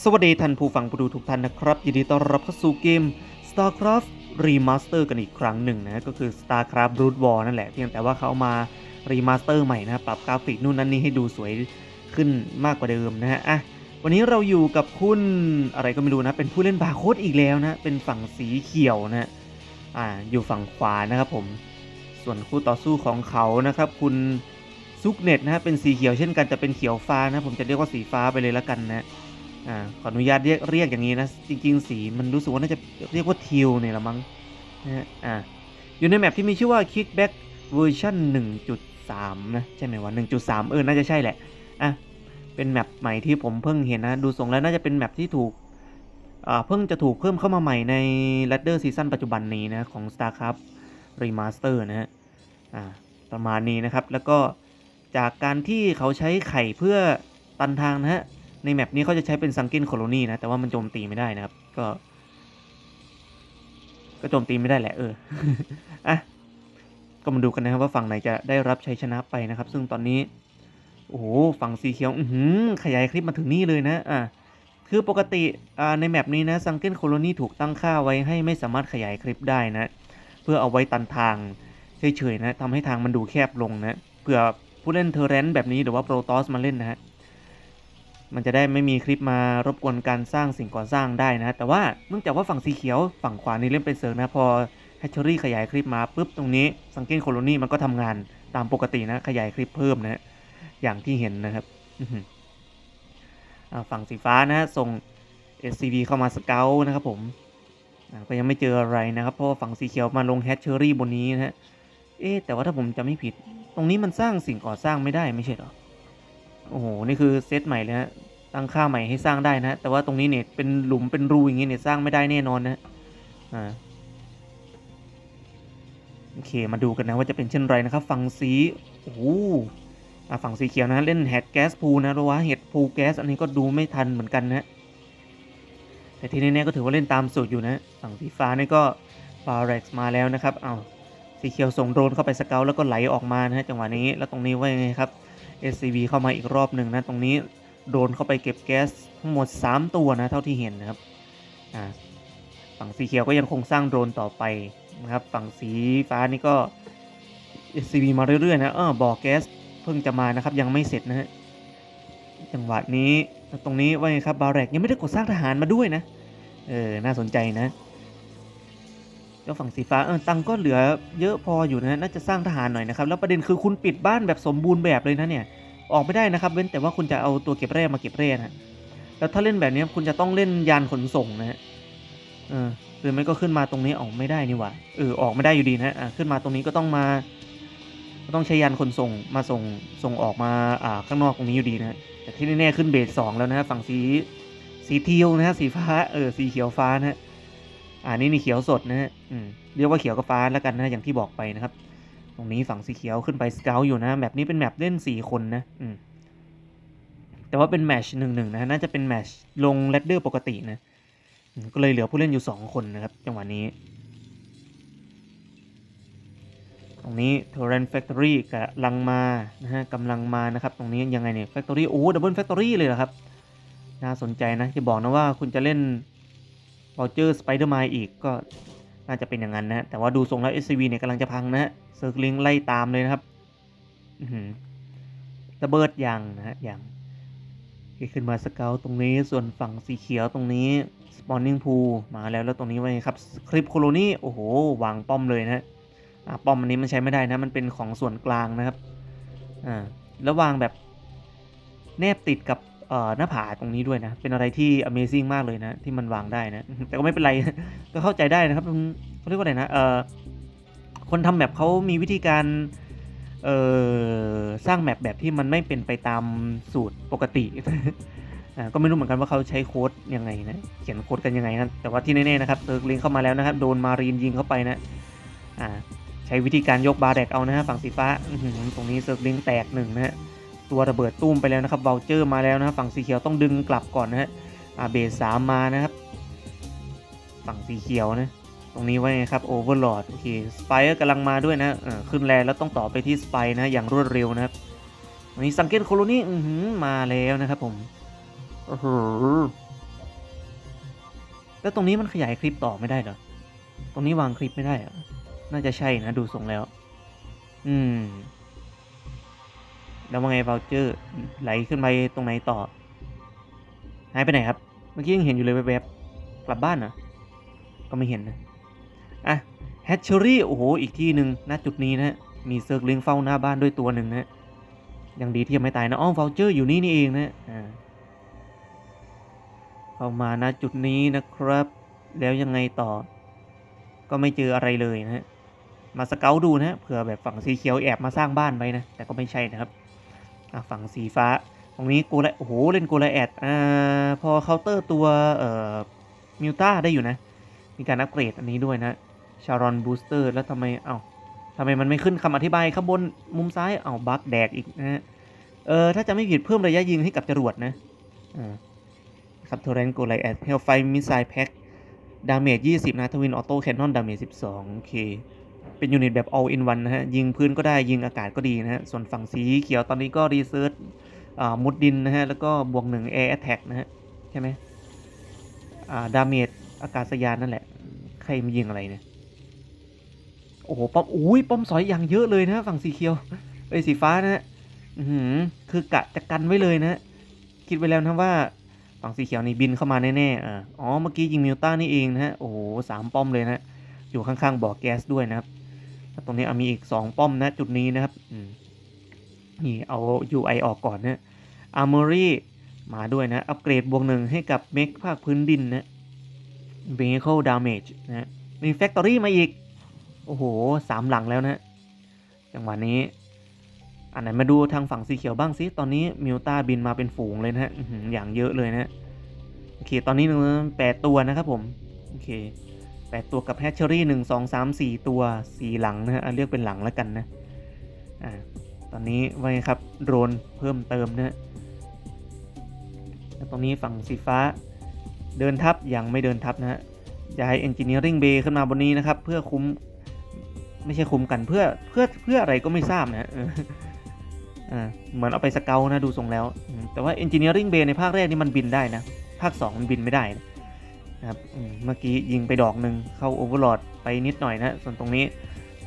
สวัสดีท่านผู้ฟังผู้ดูทุกท่านนะครับ ยินดีต้อนรับเข้าสู่เกม StarCraft Remaster กันอีกครั้งหนึ่งนะ ก็คือ StarCraft Brood War นั่นแหละ เพียงแต่ว่าเขามา Remaster ใหม่นะ ปรับกราฟิกนู่นนั่นนี่ให้ดูสวยขึ้นมากกว่าเดิมนะฮะอะวันนี้เราอยู่กับคุณอะไรก็ไม่รู้นะ เป็นผู้เล่นบาร์โคดอีกแล้วนะ เป็นฝั่งสีเขียวนะอ่าอยู่ฝั่งขวานะครับผม ส่วนคู่ต่อสู้ของเขานะครับ คุณซุกเน็ตนะฮะเป็นสีเขียวเช่นกันแต่เป็นเขียวฟ้านะ ผมจะเรียกว่าสีฟ้าไปเลยละกันนะ อ่าขออนุญาตเรียกเรียกอย่างนี้นะ จริง ๆ สีมันรู้สึกว่าน่าจะเรียกว่าทิวเนี่ยละมั้งนะฮะอ่าอยู่ในแมปที่มีชื่อว่า Kickback Version 1.3 นะใช่ไหมวะ1.3 เออ น่าจะใช่แหละอะเป็นแมปใหม่ที่ผมเพิ่งเห็นนะ ดูทรงแล้วน่าจะเป็นแมปที่ถูกอ่าเพิ่งจะถูกเพิ่มเข้ามาใหม่ใน Ladder Season ปัจจุบันนี้นะ ของ StarCraft Remaster นะฮะอ่าประมาณนี้นะครับแล้วก็จากการที่เขาใช้ไข่เพื่อตันทางนะฮะ ในแมปนี้เขาจะใช้เป็นซังกินโคโลนีนะ แต่ว่ามันโจมตีไม่ได้นะครับ ก็ ก็โจมตีไม่ได้แหละเอออะก็มาดูกันนะครับว่าฝั่งไหนจะได้รับชัยชนะไปนะครับ ซึ่งตอนนี้ โอ้โหฝั่งสีเขียว อือขยายคลิปมาถึงนี่เลยนะอะคือปกติอ่าในแมปนี้นะซังเกิลโคโลนีถูกตั้งค่าไว้ให้ไม่สามารถขยายคลิปได้นะ เพื่อเอาไว้ตันทางเฉยๆนะทำให้ทางมันดูแคบลงนะเผื่อผู้เล่นเทอร์เรนต์แบบนี้หรือว่าโปรตอสมาเล่นนะฮะ มันจะได้ไม่มีคลิปมารบกวนการสร้างสิ่งก่อสร้างได้นะแต่ว่าเนื่องจากว่าฝั่งสีเขียวฝั่งขวานี่เล่นเป็นเซิร์ฟนะพอแฮชเชอรี่ขยายคลิปมาปุ๊บตรงนี้สังเกตโคโลนีมันก็ทำงานตามปกตินะขยายคลิปเพิ่มนะอย่างที่เห็นนะครับฝั่งสีฟ้านะส่ง SCV เข้ามาสเกลนะครับผมก็ยังไม่เจออะไรนะครับเพราะว่าฝั่งสีเขียวมาลงแฮชเชอรี่บนนี้นะฮะเอ๊แต่ว่าถ้าผมจะไม่ผิด ตรงนี้มันสร้างสิ่งก่อสร้างไม่ได้ไม่ใช่หรอ โอ้โห นี่คือเซตใหม่เลยฮะตั้งค่าใหม่ให้สร้างได้นะ แต่ว่าตรงนี้เนี่ยเป็นหลุมเป็นรูอย่างงี้เนี่ยสร้างไม่ได้แน่นอนนะ อ่า โอเค มาดูกันนะว่าจะเป็นเช่นไรนะครับฝั่งสี โอ้โหฝั่งสีเขียวนะเล่นแฮดแก๊สพูนะหรือว่าเห็ดพูแก๊สอันนี้ก็ดูไม่ทันเหมือนกันนะแต่ที่แน่ๆก็ถือว่าเล่นตามสูตรอยู่นะฝั่งสีฟ้านี่ก็บาร์เร็กมาแล้วนะครับ เอาสีเขียวส่งโดรนเข้าไปสเกลแล้วก็ไหลออกมานะฮะจังหวะนี้แล้วตรงนี้ว่ายังไงครับ SCV เข้ามาอีกรอบหนึ่งนะตรงนี้โดนเข้าไปเก็บแก๊สทั้งหมด 3 ตัวนะเท่าที่เห็นนะครับฝั่งสีเขียวก็ยังคงสร้างโดรนต่อไปนะครับฝั่งสีฟ้านี่ก็ SCV มาเรื่อยๆนะเออบ่อแก๊สเพิ่งจะมานะครับยังไม่เสร็จนะฮะจังหวะนี้ตรงนี้ว่าไงครับบาร์แรกยังไม่ได้กดสร้างทหารมาด้วยนะเออน่าสนใจนะ เจ้าฝั่งสีฟ้าเออตังก็เหลือเยอะพออยู่นะน่าจะสร้างทหารหน่อยนะครับ แล้วประเด็นคือคุณปิดบ้านแบบสมบูรณ์แบบเลยนะเนี่ย ออกไม่ได้นะครับ เว้นแต่ว่าคุณจะเอาตัวเก็บแร่มาเก็บแร่นะแล้วถ้าเล่นแบบนี้คุณจะต้องเล่นยานขนส่งนะฮะเออหรือไม่ก็ขึ้นมาตรงนี้ออกไม่ได้นี่หว่าเออออกไม่ได้อยู่ดีนะอะขึ้นมาตรงนี้ก็ต้องมาก็ต้องใช้ยานขนส่งมาส่งส่งออกมาอ่าข้างนอกตรงนี้อยู่ดีนะแต่ที่แน่ๆขึ้นเบสสองแล้วนะฮะฝั่งสีสีเทียวนะฮะสีฟ้าเออสีเขียวฟ้านะฮะ อ่านี่นี่เขียวสดนะฮะเรียกว่าเขียวกับฟ้าแล้วกันนะอย่างที่บอกไปนะครับ ตรงนี้ฝั่งสีเขียวขึ้นไปสเกลอยู่นะแบบนี้เป็นแมปเล่นสี่คนนะอืมแต่ว่าเป็นแมชหนึ่งหนึ่งนะน่าจะเป็นแมชลงแรดเดอร์ปกตินะก็เลยเหลือผู้เล่นอยู่สองคนนะครับ จังหวะนี้ ตรงนี้ t o r r e n t Factory กำลังมานะฮะกำลังมานะครับ ตรงนี้ยังไงเนี่ย Factory โอ้ Double Factory เลยเหรอครับ น่าสนใจนะจะบอกนะว่าคุณจะเล่น Voucher Spider-Man อีกก็น่าจะเป็นอย่างนั้นนะแต่ว่าดูทรงแล้ว SCV เนี่ยกำลังจะพังนะฮะเซิร์ฟลิงไล่ตามเลยนะครับระเบิดยังนะฮะยังขึ้นมาสเกลตรงนี้ส่วนฝั่งสีเขียวตรงนี้ Spawning Pool มาแล้วแล้วตรงนี้ว่าไงครับคลิปโคโลนีโอ้โหวางป้อมเลยนะฮะอ่าป้อมอันนี้มันใช้ไม่ได้นะมันเป็นของส่วนกลางนะครับอ่าแล้ววางแบบแนบติดกับ หน้าผาตรงนี้ด้วยนะ เป็นอะไรที่ Amazing มากเลยนะ ที่มันวางได้นะ แต่ก็ไม่เป็นไร ก็เข้าใจได้นะครับเขาเรียกว่าอะไรนะเออคนทำแมปเขามีวิธีการเออสร้างแมปแบบที่มันไม่เป็นไปตามสูตรปกติก็ไม่รู้เหมือนกันว่าเขาใช้โค้ดยังไงนะ เขียนโค้ดกันยังไงนะแต่ว่าที่แน่ๆนะครับเซิร์ฟลิงเข้ามาแล้วนะครับ โดนมารีนยิงเข้าไปนะอ่าใช้วิธีการยกบาร์แดกเอานะฮะฝั่งสีฟ้าตรงนี้เซิร์ฟลิงแตกหนึ่งนะฮะ ตัวระเบิดตุ้มไปแล้วนะครับเวลเจอร์มาแล้วนะฮะฝั่งสีเขียวต้องดึงกลับก่อนนะฮะอาเบสสามมานะครับฝั่งสีเขียวนะตรงนี้ไว้ครับโอเวอร์ลอดโอเคสไปร์กำลังมาด้วยนะขึ้นแลนแล้วต้องต่อไปที่สไปร์นะอย่างรวดเร็วนะครับวันนี้สังเกตโคโลนี่มาแล้วนะครับผมโอ้โหแล้วตรงนี้มันขยายคลิปต่อไม่ได้เหรอ ตรงนี้วางคลิปไม่ได้เหรอน่าจะใช่นะ ดูทรงแล้ว อืม แล้วว่าไงเวลเจอร์ไหลขึ้นไปตรงไหนต่อ หายไปไหนครับ เมื่อกี้ยังเห็นอยู่เลยแวบๆกลับบ้านเหรอก็ไม่เห็นนะ อะแฮชเชอรี่ โอ้โห อีกที่หนึ่งณจุดนี้นะ มีเซิร์กลิงเฝ้าหน้าบ้านด้วยตัวหนึ่งนะยังดีที่ยังไม่ตายนะอ้อมเวลเจอร์อยู่นี่นี่เองนะอ่าเข้ามาณจุดนี้นะครับ แล้วยังไงต่อ ก็ไม่เจออะไรเลยนะฮะมาสเกลดูนะเผื่อแบบฝั่งสีเขียวแอบมาสร้างบ้านไว้นะ แต่ก็ไม่ใช่นะครับ ฝั่งสีฟ้า ตรงนี้โกลโอ้โหเล่นโกลแอดอ่าพอเคาน์เตอร์ตัวเอ่อมิวต้าได้อยู่นะ มีการอัปเกรดอันนี้ด้วยนะชารอนบูสเตอร์แล้วทำไมเอ้าทำไมมันไม่ขึ้นคำอธิบายข้างบนมุมซ้ายเอ้าบักแดกอีกนะฮะเออถ้าจะไม่ผิดเพิ่มระยะยิงให้กับจรวดนะอ่าครับโทเรนโกไลแอดเฮลไฟมิสไซล์แพ็คดาเมจ20 นะ ทวินออโต้แคนนอนดาเมจ12 โอเค เป็นยูนิตแบบ all in one นะฮะ ยิงพื้นก็ได้ยิงอากาศก็ดีนะฮะ ส่วนฝั่งสีเขียวตอนนี้ก็รีเซิร์ชมุดดินนะฮะ แล้วก็บวกหนึ่ง air attack นะฮะ ใช่ไหมอาดาเมจอากาศยานนั่นแหละ ใครมายิงอะไรเนี่ย โอ้โหป้อมอุ้ยป้อมสอยอย่างเยอะเลยนะฝั่งสีเขียวเอ้สีฟ้านะฮะคือกะจะกันไว้เลยนะฮะคิดไว้แล้วนะว่าฝั่งสีเขียวนี่บินเข้ามาแน่ๆอ๋อเมื่อกี้ยิงมิวต้านี่เองนะฮะโอ้โหสามป้อมเลยนะ อยู่ข้างๆบ่อแก๊สด้วยนะครับแล้วตรงนี้เอามีอีกสองป้อมนะจุดนี้นะครับนี่เอา UI ออกก่อนนะ Armory มาด้วยนะ อัปเกรดบวกหนึ่งให้กับเมกภาคพื้นดินนะ Vehicle Damage นะมี Factory มาอีก โอ้โหสามหลังแล้วนะจังหวะนี้ อันไหนมาดูทางฝั่งสีเขียวบ้างสิตอนนี้มิวต้าบินมาเป็นฝูงเลยนะฮะอย่างเยอะเลยนะโอเค ตอนนี้หนึ่งแปดตัวนะครับผม โอเค แปดตัวกับแฮชเชอรี่หนึ่งสองสามสี่ตัวสี่หลังนะฮะเรียกเป็นหลังแล้วกันนะอ่าตอนนี้ว่าไงครับโดรนเพิ่มเติมนะฮะแล้วตรงนี้ฝั่งสีฟ้าเดินทับยังไม่เดินทับนะฮะย้าย Engineering Bay ขึ้นมาบนนี้นะครับ เพื่อคุ้มไม่ใช่คุ้มกันเพื่อเพื่อเพื่ออะไรก็ไม่ทราบนะฮะเหมือนเอาไปสเกลนะดูทรงแล้ว แต่ว่า Engineering Bay ในภาคแรกนี่มันบินได้นะ ภาค 2 มันบินไม่ได้นะ ครับเมื่อกี้ยิงไปดอกหนึ่งเข้า Overlord ไปนิดหน่อยนะส่วนตรงนี้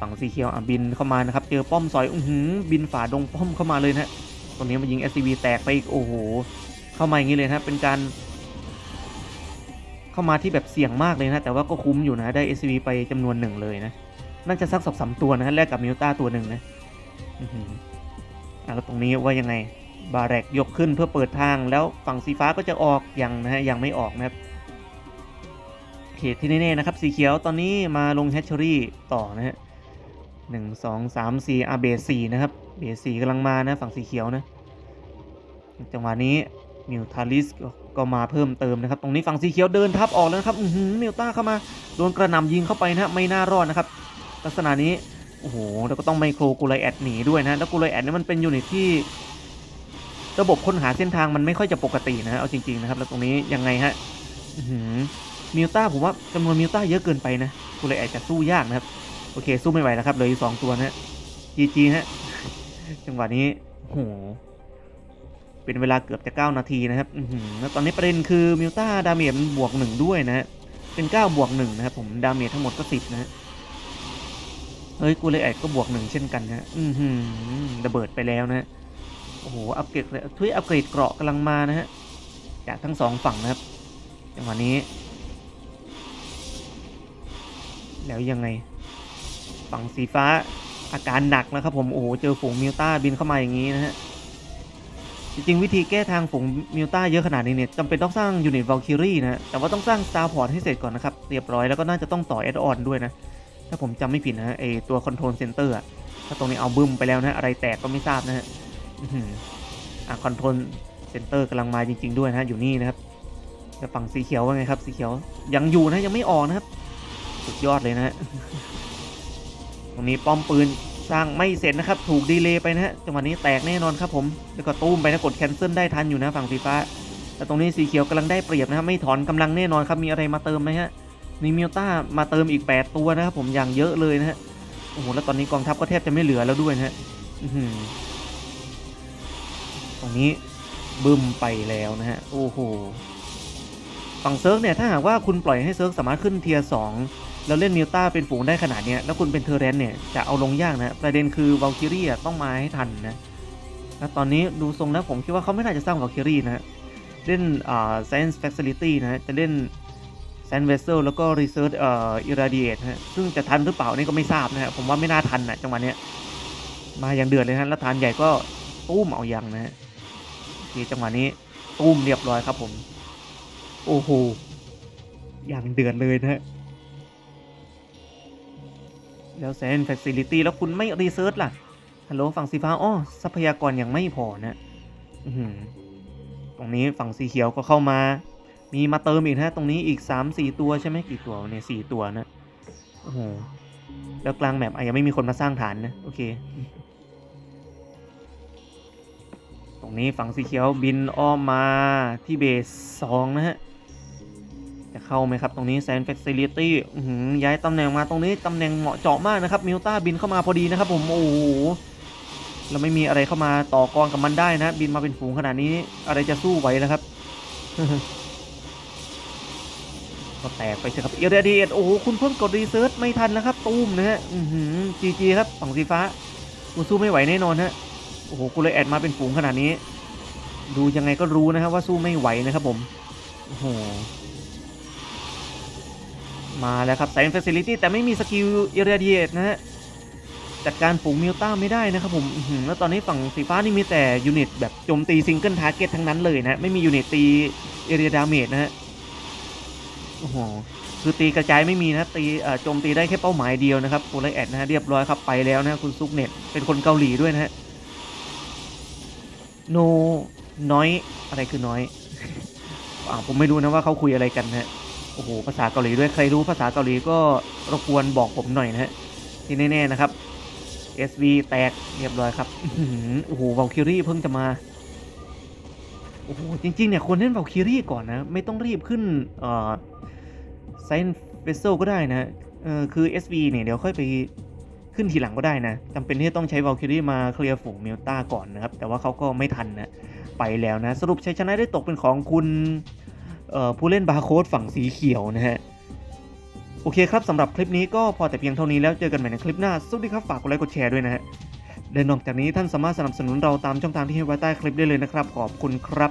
ฝั่งสีเขียวอะบินเข้ามานะครับ เจอป้อมซอยอื้อหือบินฝ่าดงป้อมเข้ามาเลยนะตรงนี้มันยิง SCV แตกไปอีกโอ้โหเข้ามาอย่างนี้เลยนะเป็นการ เข้ามาที่แบบเสี่ยงมากเลยนะ แต่ว่าก็คุ้มอยู่นะได้ SCV ไปจำนวนหนึ่งเลยนะน่าจะสักสองสามตัวนะแลกกับมิวต้าตัวหนึ่งนะอะแล้วตรงนี้ว่ายังไงบาแรกยกขึ้นเพื่อเปิดทางแล้วฝั่งสีฟ้าก็จะออกยังนะฮะยังไม่ออกนะครับ โอเคที่แน่ๆนะครับ สีเขียวตอนนี้มาลงแฮชเชอรี่ต่อนะฮะหนึ่งสองสามสี่อาเบสสี่นะครับ เบสสี่กำลังมานะฝั่งสีเขียวนะ จังหวะนี้มิวทาลิสก็มาเพิ่มเติมนะครับ ตรงนี้ฝั่งสีเขียวเดินทับออกแล้วนะครับอือหือมิวต้าเข้ามาโดนกระหน่ำยิงเข้าไปนะไม่น่ารอดนะครับ ลักษณะนี้โอ้โหแล้วก็ต้องไมโครกูไลแอดหนีด้วยนะแล้วกูไลแอดนี่มันเป็นยูนิตที่ ระบบค้นหาเส้นทางมันไม่ค่อยจะปกตินะเอาจริงๆนะครับ แล้วตรงนี้ยังไงฮะอือหือ มิวต้าผมว่าจำนวนมิวต้าเยอะเกินไปนะกูไลแอดจะสู้ยากนะครับ โอเค สู้ไม่ไหวแล้วครับเหลยสองตัวนะจีจีฮะจังหวะนี้โอ้โหเป็นเวลาเกือบจะ 9 นาทีนะครับอืแล้วตอนนี้ประเด็นคือมิวต้าดาเมจมันบวกหนึ่งด้วยนะฮะเป็น9บวกหนึ่งนะครับผมดาเมจทั้งหมดก็10นะฮะเฮ้ยกูเลยแอดก็บวกหนึ่งเช่นกันนะอือหือระเบิดไปแล้วนะฮะโอ้โหอัปเกรดเลยทุยอัปเกรดเกราะกำลังมานะฮะจากทั้งสองฝั่งนะครับจังหวะนี้ แล้วยังไง ฝั่งสีฟ้าอาการหนักนะครับผมโอ้โหเจอฝูงมิวต้าบินเข้ามาอย่างนี้นะฮะจริงๆวิธีแก้ทางฝูงมิวต้าเยอะขนาดนี้เนี่ยจำเป็นต้องสร้างยูนิตวอลคิรี่นะแต่ว่าต้องสร้างสตาร์พอร์ตให้เสร็จก่อนนะครับ เรียบร้อยแล้วก็น่าจะต้องต่อแอดออนด้วยนะ ถ้าผมจำไม่ผิดนะไอตัวคอนโทรลเซนเตอร์ถ้าตรงนี้เอาบึ้มไปแล้วนะอะไรแตกก็ไม่ทราบนะฮะอะคอนโทรลเซนเตอร์กำลังมาจริง ๆ ด้วยนะฮะอยู่นี่นะครับแต่ฝั่งสีเขียวว่าไงครับสีเขียวยังอยู่นะยังไม่ออกนะครับ สุดยอดเลยนะฮะตรงนี้ป้อมปืนสร้างไม่เสร็จนะครับ ถูกดีเลย์ไปนะฮะจังหวะนี้แตกแน่นอนครับผมแล้วก็ตุ้มไปนะกดแคนเซิลได้ทันอยู่นะฝั่งสีฟ้า แต่ตรงนี้สีเขียวกำลังได้เปรียบนะครับไม่ถอนกำลังแน่นอนครับมีอะไรมาเติมไหมฮะมีมิวต้ามาเติมอีก 8 ตัวนะครับผมอย่างเยอะเลยนะฮะโอ้โหแล้วตอนนี้กองทัพก็แทบจะไม่เหลือแล้วด้วยนะฮะตรงนี้บึ้มไปแล้วนะฮะโอ้โหฝั่งเซิร์กเนี่ยถ้าหากว่าคุณปล่อยให้เซิร์กสามารถขึ้นเทียร์สอง แล้วเล่นมิวต้าเป็นฝูงได้ขนาดนี้แล้วคุณเป็นเทอร์เรนเนี่ยจะเอาลงยากนะ ประเด็นคือว a ลคิรี่ต้องมาให้ทันนะแล้วตอนนี้ดูทรงนะผมคิดว่าเขาไม่น่าจะสร้างว a ลคิรี่นะเล่นอ่า Science Facility นะจะเล่น Sand Vessel แล้วก็ Research เอ่อ Irradiate นะฮะซึ่งจะทันหรือเปล่านี่ก็ไม่ทราบนะฮะผมว่าไม่น่าทันนะจังหวะเนี้ยมาอย่างเดือดเลยฮะแล้วทานใหญ่ก็ตุ้มเอาอย่างนะฮะจังหวะนี้ตุ้มเรียบร้อยครับผม โอ้โหอย่างเดือดเลยนะฮะ แล้วแซน Facility แล้วคุณไม่รีเซิร์ชล่ะ ฮัลโหลฝั่งสีฟ้าอ้อทรัพยากรยังไม่พอนะตรงนี้ฝั่งสีเขียวก็เข้ามา มีมาเติมอีกนะตรงนี้อีก 3 4 ตัวใช่ไหมกี่ตัวเนี่ยสี่ตัวนะโอ้โหแล้วกลางแมปอะยังไม่มีคนมาสร้างฐานนะโอเค ตรงนี้ฝั่งสีเขียวบินอ้อมมาที่เบสสองนะฮะ จะเข้าไหมครับ ตรงนี้แซนเฟ c ิลิตี้ย้ายตำแหน่งมาตรงนี้ตำแหน่งเหมาะเจาะมากนะครับมิวต้าบินเข้ามาพอดีนะครับผม โอ้โหเราไม่มีอะไรเข้ามาต่อกรกับมันได้นะ บินมาเป็นฝูงขนาดนี้อะไรจะสู้ไหวแล้วครับ ก็แตกไปเถอะครับเอเดเดียโอ้โหคุณเพิ่งกดรีเซิร์ชไม่ทันนะครับ ตูมนะฮะจีจีครับฝั่งสีฟ้าคุณสู้ไม่ไหวแน่นอนฮะโอ้โหคุณเลยแอดมาเป็นฝูงขนาดนี้ ดูยังไงก็รู้นะครับว่าสู้ไม่ไหวนะครับผมโอ้โห มาแล้วครับ s ซน f ฟ c ลิตี้แต่ไม่มีสกิลเอเรเดียตนะฮะจัดการฝูงมิวต้าไม่ได้นะครับผมแล้วตอนนี้ฝั่งสีฟ้านี่มีแต่ยูนิตแบบโจมตีซิงเกิลทาร์เก็ตทั้งนั้นเลยนะไม่มียูนิตตีเอเรียดาเมจนะฮะโอ้โหคือตีกระจายไม่มีนะตีเอ่อโจมตีได้แค่เป้าหมายเดียวนะครับโอไลแอดนะฮะเรียบร้อยครับไปแล้วนะคุณซุกเน็ตเป็นคนเกาหลีด้วยนะฮะโนน้อยอะไรคือน้อยอ่าผมไม่รู้นะว่าเขาคุยอะไรกันนะฮะ โอ้โหภาษาเกาหลีด้วยใครรู้ภาษาเกาหลีก็รบกวนบอกผมหน่อยนะฮะที่แน่ๆนะครับ SV แตกเรียบร้อยครับโอ้โหวาลคิรี่เพิ่งจะมาโอ้โหจริงๆเนี่ยควรเล่นวาลคิรี่ก่อนนะ ไม่ต้องรีบขึ้นเอ่อไซน์เฟสเซก็ได้นะเออคือ SV เนี่ยเดี๋ยวค่อยไปขึ้นทีหลังก็ได้นะจำเป็นที่จะต้องใช้วาลคิรี่มาเคลียร์ฝูงมิลต้าก่อนนะครับ แต่ว่าเขาก็ไม่ทันนะ ไปแล้วนะ สรุปชัยชนะได้ตกเป็นของคุณ ผู้เล่นบาร์โค้ดฝั่งสีเขียวนะฮะ โอเคครับสำหรับคลิปนี้ก็พอแต่เพียงเท่านี้แล้วเจอกันใหม่ในคลิปหน้า สวัสดีครับ ฝากกดไลค์กดแชร์ด้วยนะฮะและนอกจากนี้ท่านสามารถสนับสนุนเราตามช่องทางที่ให้ไว้ใต้คลิปได้เลยนะครับ ขอบคุณครับ